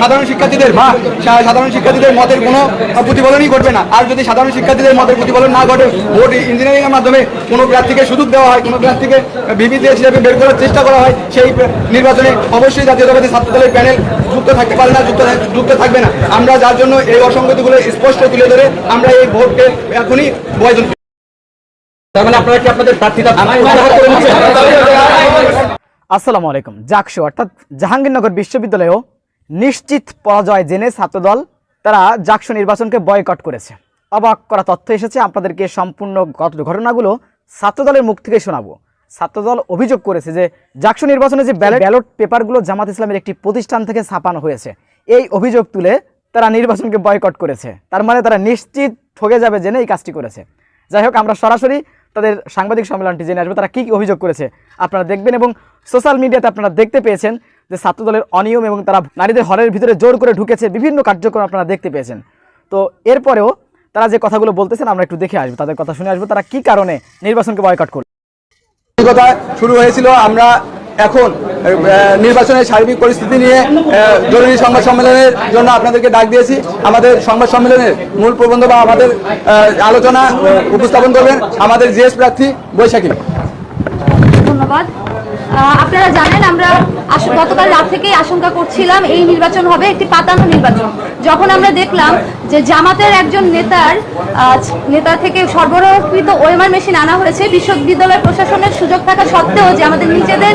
সাধারণ শিক্ষার্থীদের বা সাধারণ শিক্ষার্থীদের মতের কোনো প্রতিফলনই ঘটবে না। আর যদি সাধারণ শিক্ষার্থীদের মতের প্রতিফলন না ঘটে ভোট ইঞ্জিনিয়ারিং এর মাধ্যমে কোনো প্রার্থীকে সুযোগ দেওয়া হয় কোনো প্রার্থীকে দিয়ে হিসেবে বের করার চেষ্টা করা হয় সেই নির্বাচনে অবশ্যই জাতীয়তাবাদী ছাত্র দলের প্যানেল যুক্ত থাকতে পারে না যুক্ত যুক্ত থাকবে না। আমরা যার জন্য এই অসঙ্গতিগুলো স্পষ্ট তুলে ধরে আমরা এই ভোটকে এখনই বয়জন তার মানে আপনারা কি আপনাদের প্রার্থীটা আসসালামু আলাইকুম। জাকসু অর্থাৎ জাহাঙ্গীরনগর বিশ্ববিদ্যালয়েও নিশ্চিত পরাজয় জেনে ছাত্রদল তারা জাকসু নির্বাচনকে বয়কট করেছে। অবাক করা তথ্য এসেছে, আপনাদেরকে সম্পূর্ণ ঘট- ঘটনাগুলো ছাত্রদলের মুখ থেকে শোনাবো। ছাত্রদল অভিযোগ করেছে যে, জাকসু নির্বাচনে যে ব্যালট পেপারগুলো জামাত ইসলামের একটি প্রতিষ্ঠান থেকে ছাপানো হয়েছে, এই অভিযোগ তুলে তারা নির্বাচনকে বয়কট করেছে। তার মানে তারা নিশ্চিত ঠকে যাবে জেনে এই কাজটি করেছে। যাই হোক, আমরা সরাসরি তাদের সাংবাদিক সম্মেলনটি জেনে আসব, তারা কী অভিযোগ করেছে আপনারা দেখবেন এবং সোশ্যাল মিডিয়াতে আপনারা দেখতে পেয়েছেন। যে ছাত্রদলের অনিয়ম এবং তারা নারীদের হলের ভিতরে জোর করে ঢুকেছে বিভিন্ন কার্যক্রম আপনারা দেখতে পেয়েছেন। তো এরপরেও তারা যে কথাগুলো বলতেছেন আমরা একটু দেখে আসব তাদের কথা শুনে আসব তারা কি কারণে নির্বাচনকে বয়কট করবে কথা শুরু হয়েছিল আমরা এখন নির্বাচনের সার্বিক পরিস্থিতি নিয়ে আহ, জরুরি সংবাদ সম্মেলনের জন্য আপনাদেরকে ডাক দিয়েছি। আমাদের সংবাদ সম্মেলনের মূল প্রবন্ধ বা আমাদের আহ, আলোচনা উপস্থাপন করবেন আমাদের জিএস প্রার্থী বৈশাখী। ধন্যবাদ। আপনারা জানেন, আমরা গতকাল রাত থেকেই আশঙ্কা করছিলাম এই নির্বাচন হবে, একটি পাতানো নির্বাচন। যখন আমরা দেখলাম যে জামাতের একজন নেতার নেতা থেকে সরবরাহকৃত ওয়েমার মেশিন আনা হয়েছে, বিশ্ববিদ্যালয় প্রশাসনের সুযোগ থাকা সত্ত্বেও যে আমাদের নিজেদের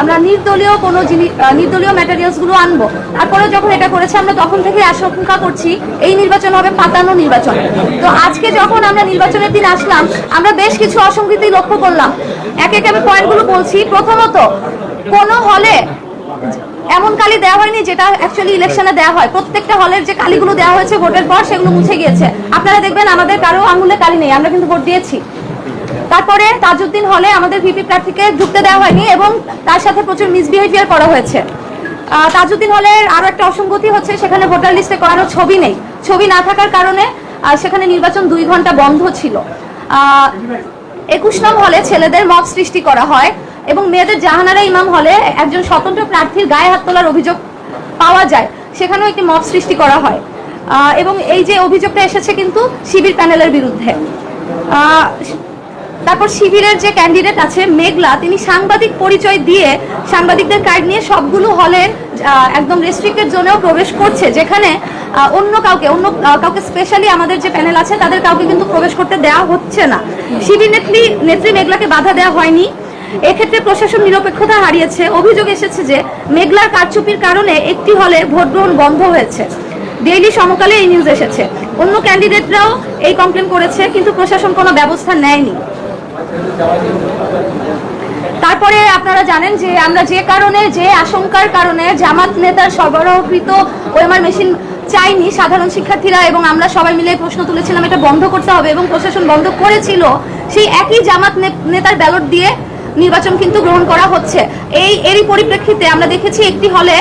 আমরা নির্দলীয় কোনো জিনিস নির্দলীয় ম্যাটেরিয়ালসগুলো আনব। তারপরে যখন এটা করেছে, আমরা তখন থেকে আশঙ্কা করছি, এই নির্বাচন হবে পাতানো নির্বাচন। তো আজকে যখন আমরা নির্বাচনের দিন আসলাম, আমরা বেশ কিছু অসঙ্গতি লক্ষ্য করলাম। একে একে আমি পয়েন্টগুলো বলছি। প্রথমত, কোনো হলে এমন কালি দেওয়া হয়নি যেটা অ্যাকচুয়ালি ইলেকশনে দেওয়া হয়। প্রত্যেকটা হলের যে কালিগুলো দেওয়া হয়েছে, ভোটের পর সেগুলো মুছে গিয়েছে। আপনারা দেখবেন আমাদের কারও আঙুলে কালি নেই, আমরা কিন্তু ভোট দিয়েছি। তারপরে তাজউদ্দিন হলে আমাদের ভিপি প্রার্থীকে ঢুকতে দেওয়া হয়নি এবং তার সাথে প্রচুর মিসবিহেভিয়ার করা হয়েছে। তাজউদ্দিন হলের আরও একটা অসঙ্গতি হচ্ছে, সেখানে ভোটার লিস্টে করানো ছবি নেই। ছবি না থাকার কারণে সেখানে নির্বাচন দুই ঘণ্টা বন্ধ ছিল। একুশ নং হলে ছেলেদের মব সৃষ্টি করা হয় এবং মেয়েদের জাহানারা ইমাম হলে একজন স্বতন্ত্র প্রার্থীর গায়ে হাত তোলার অভিযোগ পাওয়া যায়, সেখানেও একটি মব সৃষ্টি করা হয়। এবং এই যে অভিযোগটা এসেছে কিন্তু শিবির প্যানেলের বিরুদ্ধে। তারপর শিবিরের যে ক্যান্ডিডেট আছে মেঘলা, তিনি সাংবাদিক পরিচয় দিয়ে সাংবাদিকদের কার্ড নিয়ে সবগুলো হলের একদম রেস্ট্রিক্টেড জোনেও প্রবেশ করছে, যেখানে অন্য কাউকে অন্য কাউকে স্পেশালি আমাদের যে প্যানেল আছে, তাদের কাউকে কিন্তু প্রবেশ করতে দেওয়া হচ্ছে না। শিবির নেত্রী নেত্রী মেঘলাকে বাধা দেওয়া হয়নি। এক্ষেত্রে প্রশাসন নিরপেক্ষতা হারিয়েছে। অভিযোগ এসেছে যে মেঘলার কারচুপির কারণে একটি হলে ভোট গ্রহণ বন্ধ হয়েছে। ডেইলি সমকালে এই নিউজ এসেছে। অন্য ক্যান্ডিডেটরাও এই কমপ্লেন করেছে, কিন্তু প্রশাসন কোনো ব্যবস্থা নেয়নি। তারপরে আপনারা জানেন যে আমরা যে কারণে, যে আশঙ্কার কারণে জামাত নেতার সরবরাহকৃত ওএমআর মেশিন চাইনি সাধারণ শিক্ষার্থীরা এবং আমরা সবাই মিলে প্রশ্ন তুলেছিলাম, এটা বন্ধ করতে হবে এবং প্রশাসন বন্ধ করেছিল। সেই একই জামাত নেতার ব্যালট দিয়ে নির্বাচন কিন্তু গ্রহণ করা হচ্ছে। এই, এরই পরিপ্রেক্ষিতে আমরা দেখেছি একটি হলে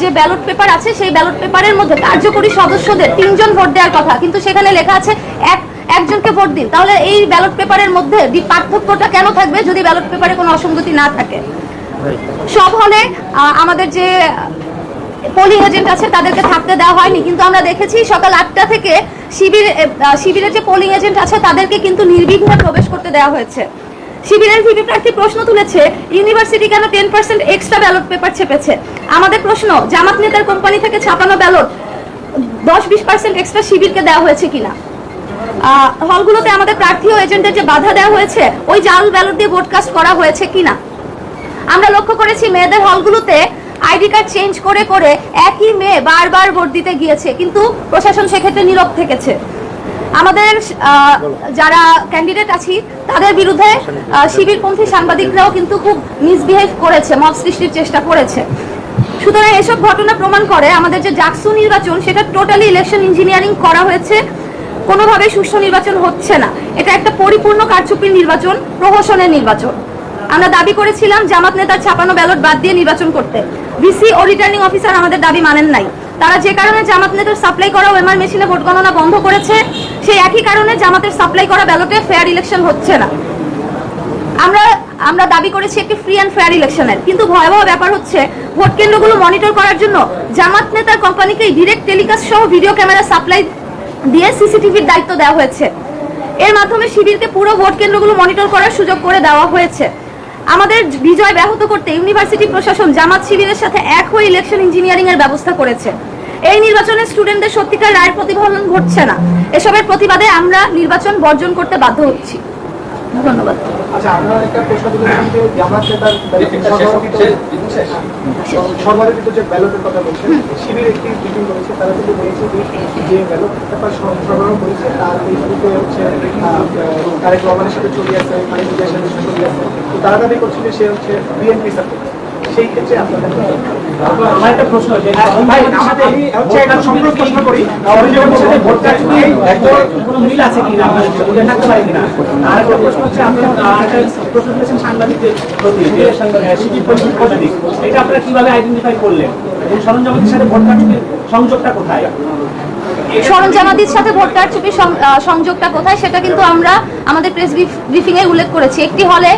যে ব্যালট পেপার আছে, সেই ব্যালট পেপারের মধ্যে কার্যকরী সদস্যদের তিনজন ভোট দেওয়ার কথা, কিন্তু সেখানে লেখা আছে, এক একজনকে ভোট দিন, তাহলে এই ব্যালট পেপারের মধ্যে পার্থক্যটা কেন থাকবে যদি ব্যালট পেপারে কোনো অসঙ্গতি না থাকে? সব হলে আমাদের যে পোলিং এজেন্ট আছে তাদেরকে থাকতে দেওয়া হয়নি, কিন্তু আমরা দেখেছি সকাল আটটা থেকে শিবির শিবিরের যে পোলিং এজেন্ট আছে তাদেরকে কিন্তু নির্বিঘ্নে প্রবেশ করতে দেওয়া হয়েছে। শিবিরের ভিপি প্রার্থী প্রশ্ন তুলেছে ইউনিভার্সিটি কেন ten percent extra ballot paper চেপেছে আমাদের প্রশ্ন, জামাত নেতার কোম্পানি থেকে ছাপানো ব্যালট দশ বিশ পার্সেন্ট এক্সট্রা শিবিরকে দেওয়া হয়েছে কিনা? হলগুলোতে আমাদের প্রার্থী ও এজেন্টের যে বাধা দেওয়া হয়েছে, ওই জাল ব্যালট দিয়ে ভোটকাস্ট করা হয়েছে কিনা? আমরা লক্ষ্য করেছি মেয়েদের হলগুলোতে আইডি কার্ড চেঞ্জ করে করে একই মেয়ে বারবার ভোট দিতে গিয়েছে, কিন্তু প্রশাসন সেক্ষেত্রে নীরব থেকেছে। আমাদের যারা ক্যান্ডিডেট আছি, তাদের বিরুদ্ধে শিবিরপন্থী সাংবাদিকরাও কিন্তু খুব মিসবিহেভ করেছে মব সৃষ্টির চেষ্টা করেছে। সুতরাং এসব ঘটনা প্রমাণ করে আমাদের যে জাকসু নির্বাচন, সেটা টোটালি ইলেকশন ইঞ্জিনিয়ারিং করা হয়েছে। কোনোভাবে সুষ্ঠু নির্বাচন হচ্ছে না। এটা একটা পরিপূর্ণ কারচুপির নির্বাচন, প্রহসনের নির্বাচন। আমরা দাবি করেছিলাম জামাত নেতার ছাপানো ব্যালট বাদ দিয়ে নির্বাচন করতে। ভিসি ও রিটার্নিং অফিসার আমাদের দাবি মানেন নাই। তারা যে কারণে জামাত নেতার সাপ্লাই করা ওএমআর মেশিনে ভোট গণনা বন্ধ করেছে, সেই একই কারণে জামাতের সাপ্লাই করা ব্যালটে ফেয়ার ইলেকশন হচ্ছে না। আমরা আমরা দাবি করেছি একটি ফ্রি অ্যান্ড ফেয়ার ইলেকশনের কিন্তু ভয়াবহ ব্যাপার হচ্ছে, ভোট কেন্দ্রগুলো মনিটর করার জন্য জামাত নেতার কোম্পানিকে ডিরেক্ট টেলিকাস্ট সহ ভিডিও ক্যামেরা সাপ্লাই দিয়ে সিসিটিভির দায়িত্ব দেওয়া হয়েছে। এর মাধ্যমে শিবিরকে পুরো ভোট কেন্দ্রগুলো মনিটর করার সুযোগ করে দেওয়া হয়েছে। আমাদের বিজয় ব্যাহত করতে ইউনিভার্সিটি প্রশাসন জামাত শিবিরের সাথে এক হয়ে ইলেকশন ইঞ্জিনিয়ারিং এর ব্যবস্থা করেছে। এই নির্বাচনে স্টুডেন্টদের সত্যিকার রায়ের প্রতিফলন ঘটছে না। এসবের প্রতিবাদে আমরা নির্বাচন বর্জন করতে বাধ্য হচ্ছি। ধন্যবাদ। আচ্ছা আমরা একটা প্রশ্ন যে জামাত নেতার যে ব্যালটের কথা বলছেন শিবির একটি মিটিং করেছে তারা দাবি করছে যে সে হচ্ছে বিএনপি সাপোর্ট সেই ক্ষেত্রে আপনাদের আমার একটা প্রশ্ন ভাই আমাদের হচ্ছে একটা সম্পর্ক প্রশ্ন করি। অভিযোগের সাথে ভোটটা কি কোনো মিল আছে কিনা আমরা বুঝে থাকতে পারি কিনা। আর একটা প্রশ্ন হচ্ছে আপনি একটা প্রশ্ন করেছেন সাংবাদিকদের প্রতি যে আহ, শিবির পদ্ধতি পদ্ধতি এটা আপনারা কীভাবে আইডেন্টিফাই করলেন? এবং সরঞ্জামের সাথে ভোট কারচুপির সংযোগটা কোথায়? সরঞ্জামাদির সাথে ভোট কারচুপির সংযোগটা কোথায় সেটা কিন্তু আমরা আমাদের প্রেস ব্রিফিং এ উল্লেখ করেছি। একটি হলে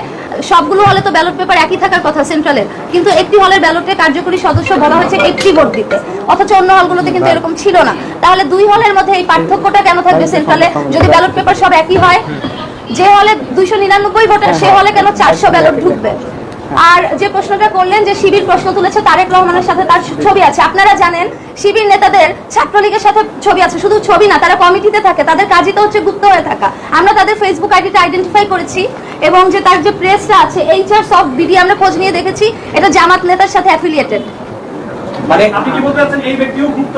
সবগুলো হলে তো ব্যালট পেপার একই থাকার কথা সেন্ট্রালের কিন্তু একটি হলের ব্যালটে কার্যকরী সদস্য বলা হয়েছে একটি ভোট দিতে। অথচ অন্য হলগুলোতে কিন্তু এরকম ছিল না। তাহলে দুই হলের মধ্যে এই পার্থক্যটা কেন থাকবে সেন্ট্রালে যদি ব্যালট পেপার সব একই হয় যে হলে দুইশো নিরানব্বই ভোটার সে হলে কেন চারশো ব্যালট ঢুকবে? আর যে প্রশ্নটা করলেন যে শিবির প্রশ্ন তুলেছে তারেক রহমানের সাথে তার ছবি আছে, আপনারা জানেন শিবির নেতাদের ছাত্রলীগের সাথে ছবি আছে, শুধু ছবি না, তারা কমিটিতে থাকে, তাদের কাজই তো হচ্ছে গুপ্ত হয়ে থাকা। আমরা তাদের ফেসবুক আইডিটা আইডেন্টিফাই করেছি এবং যে তার যে প্রেসটা আছে এইচআর সব বিডি আমরা খোঁজ নিয়ে দেখেছি, এটা জামাত নেতার সাথে অ্যাফিলিয়েটেড মানে আপনি কি বলতে চাচ্ছেন, এই ব্যক্তিও গুপ্ত?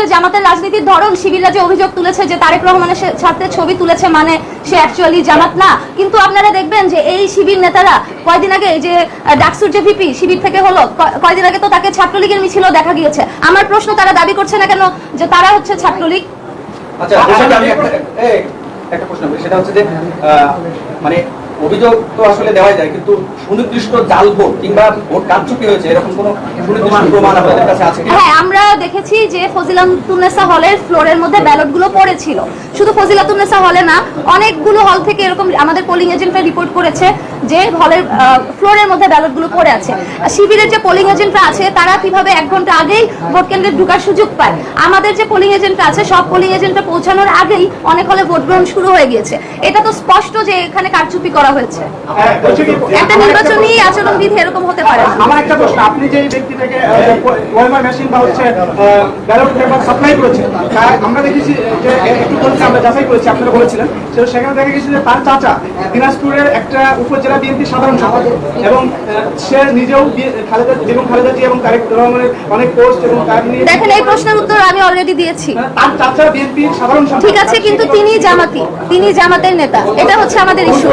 আসলে জামাতের রাজনীতির ধরন শিবিররা যে অভিযোগ তুলেছে যে তারেক রহমানের সাথে ছবি তুলেছে মানে সে অ্যাকচুয়ালি জামাত না কিন্তু আপনারা দেখবেন যে এই শিবির নেতারা কয়দিন আগে যে ডাকসুর যে ভিপি শিবির থেকে হলো কয়দিন আগে তো তাকে ছাত্রলীগের মিছিলও দেখা গিয়েছে আমার প্রশ্ন তারা দাবি করছে না কেন যে তারা হচ্ছে ছাত্রলীগ আচ্ছা একটা প্রশ্ন সেটা হচ্ছে যে মানে অভিযোগ তো আসলে দেওয়া যায়, কিন্তু সুনির্দিষ্ট জাল ভোট কিংবা ভোট কারচুপি হয়েছে, এরকম কোনো সুনির্দিষ্ট প্রমাণ আপনাদের কাছে আছে হ্যাঁ আমরা দেখেছি যে ফজিলাতুন্নেসা হলের ফ্লোরের মধ্যে ব্যালটগুলো পড়েছিল। শুধু ফজিলাতুন্নেসা হলে না, অনেকগুলো হল থেকে এরকম আমাদের পোলিং এজেন্টরা রিপোর্ট করেছে। যে হলের ফ্লোরের মধ্যে ব্যালটগুলো পড়ে আছে। শিবিরের যে পোলিং এজেন্টরা আছে তারা কীভাবে এক ঘণ্টা আগেই ভোট কেন্দ্রে ঢোকার সুযোগ পায়? আমাদের যে পোলিং এজেন্টরা আছে সব পোলিং এজেন্টরা পৌঁছানোর আগেই অনেক হলে ভোট গ্রহণ শুরু হয়ে গিয়েছে। এটা তো স্পষ্ট যে এখানে কারচুপি করা হয়েছে। হ্যাঁ, একটা নির্বাচনী আচরণবিধি এরকম হতে পারে। আমার একটা প্রশ্ন। আপনি যে ব্যক্তিটাকে ওয়েমার মেশিন বা হচ্ছে ব্যালট পেপার সাপ্লাই করেছেন আমরা দেখেছি যে একটু আমরা যাচাই করেছি আপনারা বলেছিলেন। সেখানে দেখা গেছে যে তার চাচা দিনাজপুরের একটা উপজেলা বিএনপি সাধারণ সম্পাদক। এবং সে নিজেও খালেদা যেমন খালেদা জি এবং তারেক রহমানের অনেক পোস্ট এবং তার নিয়ে দেখেন এই প্রশ্নের উত্তর আমি অলরেডি দিয়েছি। তার চাচা বিএনপি সাধারণ সম্পাদক। ঠিক আছে কিন্তু তিনি জামাতি তিনি জামাতের নেতা। এটা হচ্ছে আমাদের ইস্যু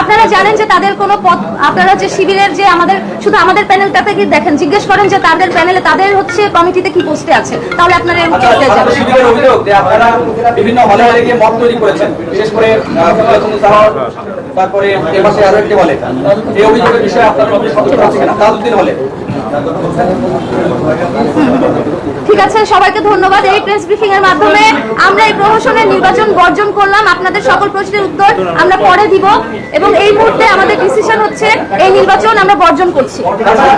আপনারা জানেন যে তাদের কোনো পদ আপনারা যে শিবিরের যে আমাদের শুধু আমাদের প্যানেলটাতে কি দেখেন জিজ্ঞেস করেন যে তাদের প্যানেলে তাদের হচ্ছে কমিটিতে কি পোস্টে আছে? তাহলে আপনারা এর আচ্ছা, উত্তর পেয়ে যাবেন। শিবিরের অভিযোগ যে আপনারা বিভিন্ন হলে হলে গিয়ে মত তৈরি করেছেন বিশেষ করে তারপরে এ পাশে আরও একটি হলে এই অভিযোগের বিষয়ে আপনার সচেতন আছে কিনা? তাজউদ্দিন হলে ঠিক আছে সবাইকে ধন্যবাদ। এই প্রেস ব্রিফিং এর মাধ্যমে আমরা এই প্রহসনের নির্বাচন বর্জন করলাম। আপনাদের সকল প্রশ্নের উত্তর আমরা পরে দিব এবং এই মুহূর্তে আমাদের ডিসিশন হচ্ছে এই নির্বাচন আমরা বর্জন করছি। তাছাড়া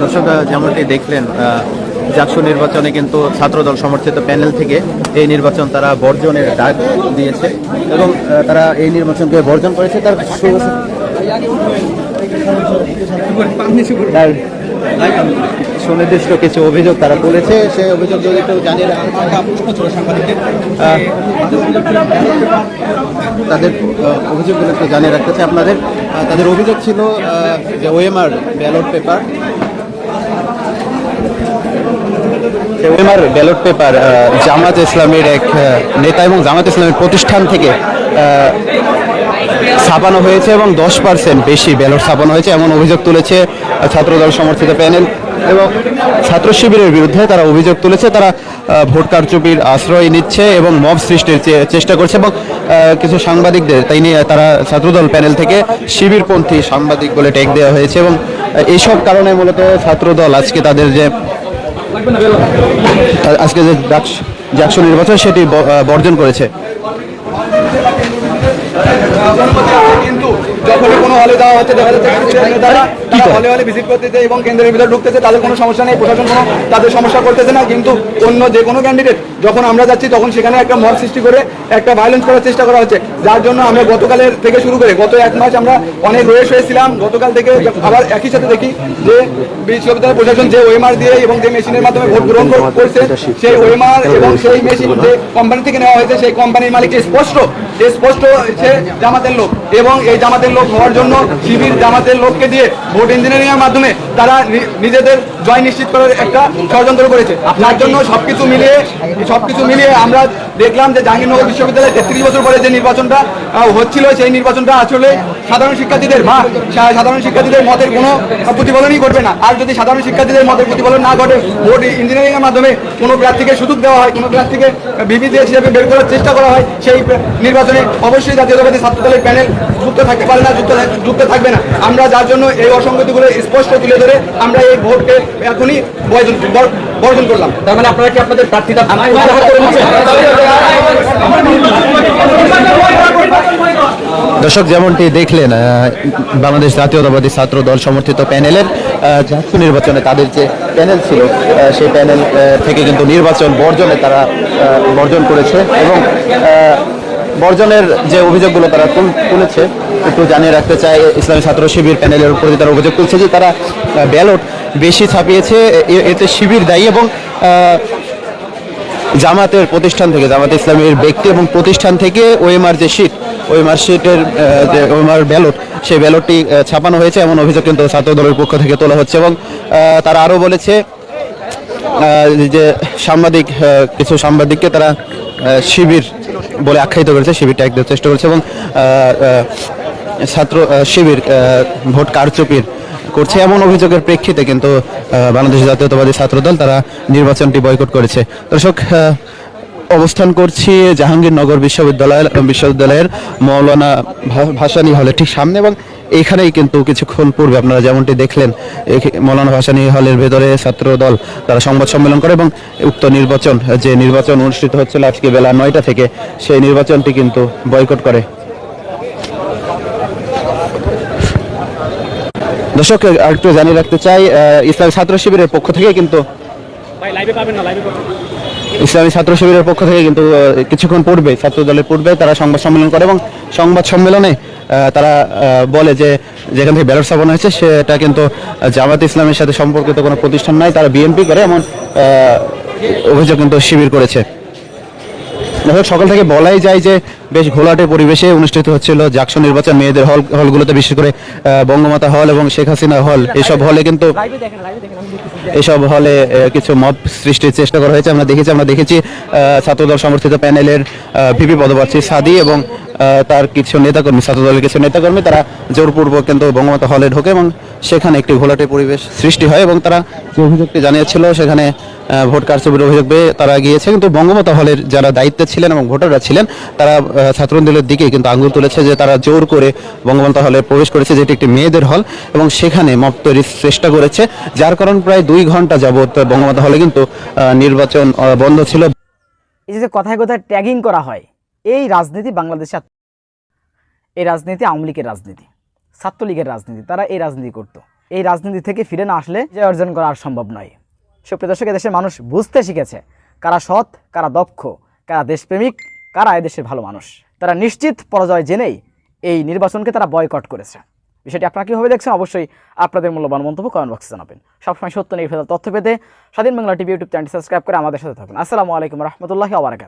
দর্শক যেমনটি দেখলেন জাকসু নির্বাচনে কিন্তু ছাত্রদল সমর্থিত প্যানেল থেকে এই নির্বাচন তারা বর্জনের ডাক দিয়েছে এবং তারা এই নির্বাচনকে বর্জন করেছে। তার সুনির্দিষ্ট কিছু অভিযোগ তারা তুলেছে, সেই অভিযোগ যদি একটু জানিয়ে। তাদের অভিযোগগুলো একটু জানিয়ে রাখতে চাই আপনাদের তাদের অভিযোগ ছিল যে OMR ballot paper OMR ballot paper Jamaat ইসলামের এক নেতা এবং জামাত ইসলামের প্রতিষ্ঠান থেকে ছাপানো হয়েছে এবং দশ পার্সেন্ট বেশি ব্যালট ছাপানো হয়েছে এমন অভিযোগ তুলেছে ছাত্রদল সমর্থিত প্যানেল এবং ছাত্র শিবিরের বিরুদ্ধে তারা অভিযোগ তুলেছে, তারা ভোট কারচুপির আশ্রয় নিচ্ছে এবং মব সৃষ্টির চেষ্টা করছে এবং কিছু সাংবাদিকদের, তাই নিয়ে তারা ছাত্রদল প্যানেল থেকে শিবিরপন্থী সাংবাদিক বলে ট্যাগ দেওয়া হয়েছে এবং এইসব কারণে মূলত ছাত্রদল আজকে তাদের যে, আজকে যে ডাকস- নির্বাচন সেটি বর্জন করেছে। কিন্তু যখনই কোনো হলে যাওয়া হচ্ছে দেখা যাচ্ছে তারা হলে হলে ভিজিট করতেছে এবং কেন্দ্রের ভিতরে ঢুকতেছে তাদের কোনো সমস্যা নেই প্রশাসন কোনো তাদের সমস্যা করতেছে না কিন্তু অন্য যে কোনো ক্যান্ডিডেট যখন আমরা যাচ্ছি তখন সেখানে একটা মত সৃষ্টি করে একটা ভায়োলেন্স করার চেষ্টা করা হচ্ছে। যার জন্য আমরা গতকালের থেকে শুরু করে গত এক মাস আমরা অনেক রয়েস হয়েছিলাম। গতকাল থেকে আবার একই সাথে দেখি যে বিশ্ববিদ্যালয় প্রশাসন যে ওয়েমার দিয়ে এবং যে মেশিনের মাধ্যমে ভোট গ্রহণ করছে সেই ওয়েমার এবং সেই মেশিন যে কোম্পানি থেকে নেওয়া হয়েছে সেই কোম্পানির মালিক স্পষ্ট স্পষ্ট সে জামাতের লোক এবং এই জামাতের লোক হওয়ার জন্য শিবির জামাতের লোককে দিয়ে ভোট ইঞ্জিনিয়ারিং এর মাধ্যমে তারা নিজেদের জয় নিশ্চিত করার একটা ষড়যন্ত্র করেছে। আপনার জন্য সবকিছু মিলিয়ে সবকিছু মিলিয়ে আমরা দেখলাম যে জাহাঙ্গীরনগর বিশ্ববিদ্যালয়ে তেত্রিশ বছর পরে যে নির্বাচনটা হচ্ছিল সেই নির্বাচনটা আসলে সাধারণ শিক্ষার্থীদের বা সাধারণ শিক্ষার্থীদের মতের কোনো প্রতিফলনই ঘটবে না। আর যদি সাধারণ শিক্ষার্থীদের মতের প্রতিফলন না ঘটে ভোট ইঞ্জিনিয়ারিং এর মাধ্যমে কোনো প্রার্থীকে সুযোগ দেওয়া হয় কোনো প্রার্থীকে বিবি হিসেবে বের করার চেষ্টা করা হয় সেই নির্বাচনে অবশ্যই জাতীয়তাবাদী ছাত্র দলের প্যানেল যুক্ত থাকতে পারে না যুক্ত যুক্ত থাকবে না। আমরা যার জন্য এই অসঙ্গতিগুলো স্পষ্ট তুলে ধরে আমরা এই ভোটকে এখনই বর্জন বর্জন করলাম। তার মানে আপনারা কি আপনাদের নিচ্ছেন? দর্শক, যেমনটি দেখলেন বাংলাদেশ জাতীয়তাবাদী ছাত্র দল সমর্থিত প্যানেলের জাতীয় নির্বাচনে তাদের যে প্যানেল ছিল সেই প্যানেল থেকে কিন্তু নির্বাচন বর্জনে তারা বর্জন করেছে এবং বর্জনের যে অভিযোগগুলো তারা তুলেছে, একটু জানিয়ে রাখতে চাই, ইসলামী ছাত্র শিবির প্যানেলের উপর তারা অভিযোগ তুলছে যে তারা ব্যালট বেশি ছাপিয়েছে এতে শিবির দায়ী এবং জামাতের প্রতিষ্ঠান থেকে, জামাত ইসলামের ব্যক্তি এবং প্রতিষ্ঠান থেকে ওএমআর যে শিট ওএমআর শিটের যে ওএমআর ব্যালট সেই ব্যালটটি ছাপানো হয়েছে এমন অভিযোগ কিন্তু ছাত্র দলের পক্ষ থেকে তোলা হচ্ছে এবং তারা আরও বলেছে যে সাংবাদিক কিছু সাংবাদিককে তারা শিবির বলে আখ্যায়িত করেছে, শিবিরটা দেওয়ার চেষ্টা করেছে এবং ছাত্র শিবির ভোট কারচুপির করছে এমন অভিযোগের প্রেক্ষিতে কিন্তু বাংলাদেশ জাতীয়তাবাদী ছাত্রদল তারা নির্বাচনটি বয়কট করেছে। দর্শক অবস্থান করছি জাহাঙ্গীরনগর বিশ্ববিদ্যালয়, বিশ্ববিদ্যালয়ের মৌলানা ভাসানী হলে ঠিক সামনে এবং এইখানেই কিন্তু কিছুক্ষণ পূর্বে আপনারা যেমনটি দেখলেন মৌলানা ভাসানী হলের ভেতরে ছাত্র দল তারা সংবাদ সম্মেলন করে এবং উক্ত নির্বাচন, যে নির্বাচন অনুষ্ঠিত হচ্ছিল আজকে বেলা নয়টা থেকে, সেই নির্বাচনটি কিন্তু বয়কট করে। দর্শক আরেকটু জানিয়ে রাখতে চাই ইসলামী ছাত্র শিবিরের পক্ষ থেকে কিন্তু ইসলামী ছাত্র শিবিরের পক্ষ থেকে কিন্তু কিছুক্ষণ পূর্বে ছাত্র দলের পূর্বে তারা সংবাদ সম্মেলন করে এবং সংবাদ সম্মেলনে তারা বলে যে যেখান থেকে ব্যালট স্থাপন হয়েছে সেটা কিন্তু জামাত ইসলামের সাথে সম্পর্কিত কোনো প্রতিষ্ঠান নাই। তারা বিএনপি করে এমন অভিযোগ কিন্তু শিবির করেছে। সকাল থেকে বলাই যায় যে বেশ ঘোলাটে পরিবেশে অনুষ্ঠিত হচ্ছিল জাকসু নির্বাচন মেয়েদের হল হলগুলোতে, বিশেষ করে বঙ্গমাতা হল এবং শেখ হাসিনা হল। এসব হলে কিন্তু এসব হলে কিছু মব সৃষ্টির চেষ্টা করা হয়েছে। আমরা দেখেছি আমরা দেখেছি ছাত্রদল সমর্থিত প্যানেলের ভিপি পদপ্রার্থী সাদি এবং তার কিছু নেতাকর্মী, ছাত্রদলের কিছু নেতাকর্মী, তারা জোরপূর্বক কিন্তু বঙ্গমাতা হলে ঢোকে এবং সেখানে একটি ঘোলাটে পরিবেশ সৃষ্টি হয় এবং তারা যে অভিযোগটি জানিয়েছিল, সেখানে ভোট কারচুপির অভিযোগ পেয়ে তারা গিয়েছে। কিন্তু বঙ্গমাতা হলের যারা দায়িত্বে ছিলেন এবং ভোটাররা ছিলেন, তারা ছাত্রদলের দিকে কিন্তু আঙুল তুলেছে যে তারা জোর করে বঙ্গমাতা হলে প্রবেশ করেছে, যেটি একটি মেয়েদের হল এবং সেখানে মব তৈরির চেষ্টা করেছে, যার কারণ প্রায় দুই ঘণ্টা যাবত বঙ্গমাতা হলে কিন্তু নির্বাচন বন্ধ ছিল। এই যে কথায় কথায় ট্যাগিং করা হয় এই রাজনীতি বাংলাদেশে এই রাজনীতি আওয়ামী লীগের রাজনীতি, ছাত্রলীগের রাজনীতি, তারা এই রাজনীতি করত। এই রাজনীতি থেকে ফিরে না আসলে যে অর্জন করা আর সম্ভব নয়। সুপ্রিয় দর্শক দেশের মানুষ বুঝতে শিখেছে কারা সৎ, কারা দক্ষ, কারা দেশপ্রেমিক, কারা এদেশের ভালো মানুষ। তারা নিশ্চিত পরাজয় জেনেই এই নির্বাচনকে তারা বয়কট করেছে। বিষয়টি আপনারা কীভাবে দেখছেন অবশ্যই আপনাদের মূল্যবান মন্তব্য কমেন্ট বক্সে জানাবেন। সবসময় সত্য নির্ভেজাল তথ্য পেতে স্বাধীন Bangla TV YouTube channel subscribe করে আমাদের সাথে থাকুন। আসসালামু আলাইকুম রহমতুল্লাহি আবরাকাত